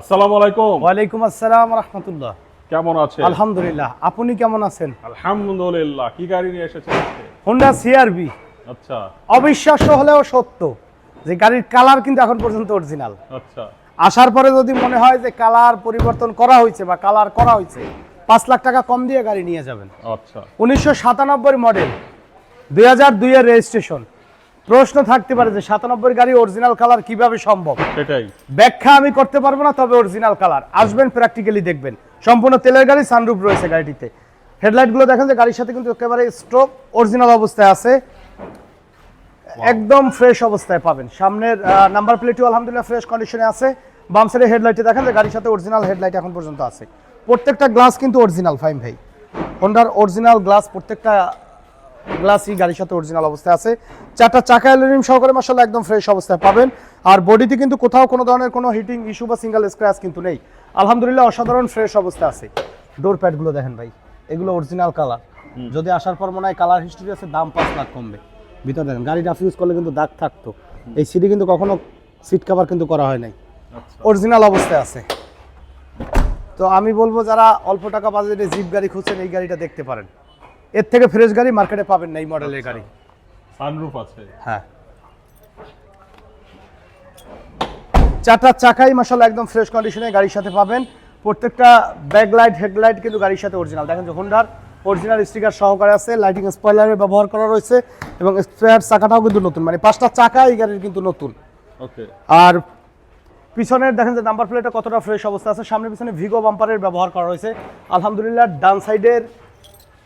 আসসালামু আলাইকুম। ওয়ালাইকুম আসসালাম রহমতুল্লাহ। কেমন আছেন? আলহামদুলিল্লাহ। আপনি কেমন আছেন? আলহামদুলিল্লাহ। কি গাড়ি নিয়ে এসেছেন হোন্ডা সিআরবি আচ্ছা। অবিশ্বাস্য হলেও সত্য যে গাড়ির কালার কিন্তু এখন পর্যন্ত অরিজিনাল আচ্ছা। আসার পরে যদি মনে হয় যে কালার পরিবর্তন করা হয়েছে বা কালার করা হয়েছে পাঁচ লাখ টাকা কম দিয়ে গাড়ি নিয়ে যাবেন। আচ্ছা। উনিশশো সাতানব্বই মডেল দুই হাজার দুইয়ের রেজিস্ট্রেশন প্রশ্ন থাকতে পারে যে সাতানব্বই গাড়ি অরিজিনাল কালার কীভাবে সম্ভব? সেটাই। ব্যাখ্যা আমি করতে পারব না তবে অরিজিনাল কালার আসবেন প্র্যাকটিক্যালি দেখবেন। সম্পূর্ণ তেলের গাড়ি সানরুফ রয়েছে গাড়িটিতে। হেডলাইটগুলো দেখেন যে গাড়ির সাথে কিন্তু একেবারে স্ট্রোক অরিজিনাল অবস্থায় আছে। একদম ফ্রেশ অবস্থায় পাবেন। সামনের নাম্বার প্লেটও আলহামদুলিল্লাহ ফ্রেশ কন্ডিশনে আছে। বাম সাইডে হেডলাইটে দেখেন যে গাড়ির সাথে অরিজিনাল হেডলাইট এখন পর্যন্ত আছে। প্রত্যেকটা গ্লাস কিন্তু অরিজিনাল ফাইম ভাই। হোন্ডার অরিজিনাল গ্লাস প্রত্যেকটা গ্লাসই গাড়ির সাথে অরিজিনাল অবস্থায় আছে। চারটা চাকা অ্যালুমিনিয়াম সহকারে মাসাল্লাহ একদম ফ্রেশ অবস্থায় পাবেন। আর বডিতে কিন্তু কোথাও কোনো ধরনের কোনো হিটিং ইস্যু বা সিঙ্গেল স্ক্র্যাচ কিন্তু নেই। আলহামদুলিল্লাহ অসাধারণ ফ্রেশ অবস্থা আছে। ডোর প্যাডগুলো দেখেন ভাই এগুলো অরিজিনাল কালার যদি আসার পর মনে হয় কালার হিস্ট্রি আছে দাম পাঁচ লাখ কমবে। ভিতরে দেখেন গাড়ি রাফ ইউজ করলে কিন্তু দাগ থাকতো। এই সিটি কিন্তু কখনো সিট কভার কিন্তু করা হয় নাই। আচ্ছা। অরিজিনাল অবস্থায় আছে। তো আমি বলব যারা অল্প টাকা বাজেটে জিপ গাড়ি খুঁজছেন এই গাড়িটা দেখতে পারেন। এর থেকে ফ্রেশ গাড়ি মার্কেটে পাবেন না এই মডেলের গাড়ি। সানরুফ আছে। হ্যাঁ। চারটা চাকাই মাসাল্লাহ একদম ফ্রেশ কন্ডিশনে গাড়ির সাথে পাবেন। প্রত্যেকটা ব্যাকলাইট হেডলাইট কিন্তু গাড়ির সাথে অরিজিনাল দেখেন যে হোন্ডার অরিজিনাল স্টিকার সহকারে আছে লাইটিং স্পয়লারের ব্যবহার করা রয়েছে এবং স্পেয়ার চাকাটাও কিন্তু নতুন। মানে পাঁচটা চাকা এই গাড়ির কিন্তু নতুন। ওকে আর পিছনের দেখেন যে নাম্বার প্লেটটা কতটা ফ্রেশ অবস্থা আছে। সামনে পিছনে ভিগো বাম্পারের ব্যবহার করা হয়েছে আলহামদুলিল্লাহ ডান সাইডের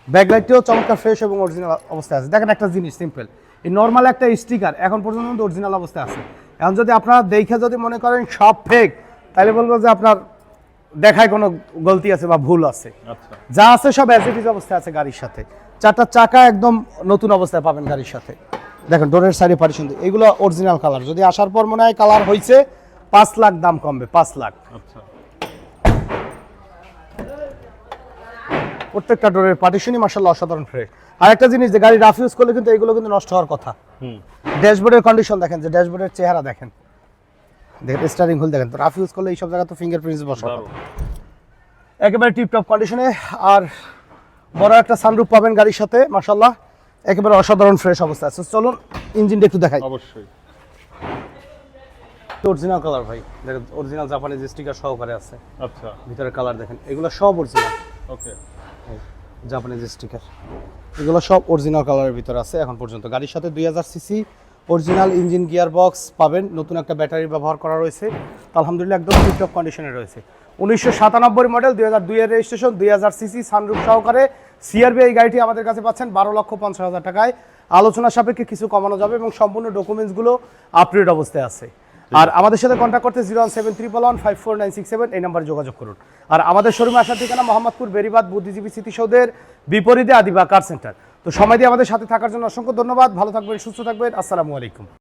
ব্যাকলাইটটিও চমৎকার ফ্রেশ এবং অরিজিনাল অবস্থায় আছে। দেখেন একটা জিনিস সিম্পল এই নর্মাল একটা স্টিকার এখন পর্যন্ত অরিজিনাল অবস্থায় আছে। এখন যদি আপনারা দেখে যদি মনে করেন সব ফেক তাহলে বলব যে আপনার দেখায় কোনো গলতি আছে বা ভুল আছে। আচ্ছা। যা আছে সব ইজ অবস্থায় আছে গাড়ির সাথে। চারটা চাকা একদম নতুন অবস্থায় পাবেন গাড়ির সাথে। দেখেন ডোরের সাইডে পার্টিশন এগুলো অরিজিনাল কালার যদি আসার পর মনে হয় কালার হয়েছে পাঁচ লাখ দাম কমবে পাঁচ লাখ। আচ্ছা। প্রত্যেকটা ডোরের পার্টিশনই মার্শাল্লাহ অসাধারণ ফ্রেশ আর একটা জিনিস যে গাড়ি রাফ ইউজ করলে কিন্তু এগুলো কিন্তু নষ্ট হওয়ার কথা। হুম। ড্যাশবোর্ডের কন্ডিশন দেখেন যে ড্যাশবোর্ডের চেহারা দেখেন। দেখেন স্টারিং হুল দেখেন তো রাফ ইউজ করলে এইসব জায়গা তো ফিঙ্গারপ্রিন্টস বসা একেবারে টিপটপ কন্ডিশনে আর বড় একটা সানরুফ পাবেন গাড়ির সাথে মার্শাল্লাহ একেবারে অসাধারণ ফ্রেশ অবস্থা আছে। চলুন ইঞ্জিনটা একটু দেখাই। অবশ্যই। অরিজিনাল কালার ভাই দেখেন অরিজিনাল জাপানিজ স্টিকার সহকারে আছে। আচ্ছা। ভিতরে কালার দেখেন এগুলো সব অরিজিনাল ওকে জাপানিজ স্টিকার এগুলো সব অরিজিনাল কালারের ভিতরে আছে, এখন পর্যন্ত। গাড়ির সাথে দুই হাজার CC original engine gear box পাবেন। নতুন একটা ব্যাটারি ব্যবহার করা রয়েছে। আলহামদুলিল্লাহ একদম টিপটপ কন্ডিশনে রয়েছে। উনিশশো সাতানব্বই মডেল দুই হাজার দুইয়ের রেজিস্ট্রেশন দুই হাজার সিসি সানরুফ সহকারে সিআরবি এই গাড়িটি আমাদের কাছে পাচ্ছেন বারো লক্ষ পঞ্চাশ হাজার টাকায়। আলোচনা সাপেক্ষে কিছু কমানো যাবে এবং সম্পূর্ণ ডকুমেন্টসগুলো আপডেট অবস্থায় আছে। আর আমাদের সাথে কন্ট্যাক্ট করতে zero one seven triple one five four nine six seven এই নাম্বারে যোগাযোগ করুন। আর আমাদের শোরুমে আসার ঠিকানা মোহাম্মদপুর, বেরিবাদ, বুদ্ধিজীবী স্মৃতিসৌধের বিপরীতে আদিবা কার সেন্টার তো সময় দিয়ে আমাদের সাথে থাকার জন্য অসংখ্য ধন্যবাদ। ভালো থাকবেন, সুস্থ থাকবেন। আসসালামু আলাইকুম।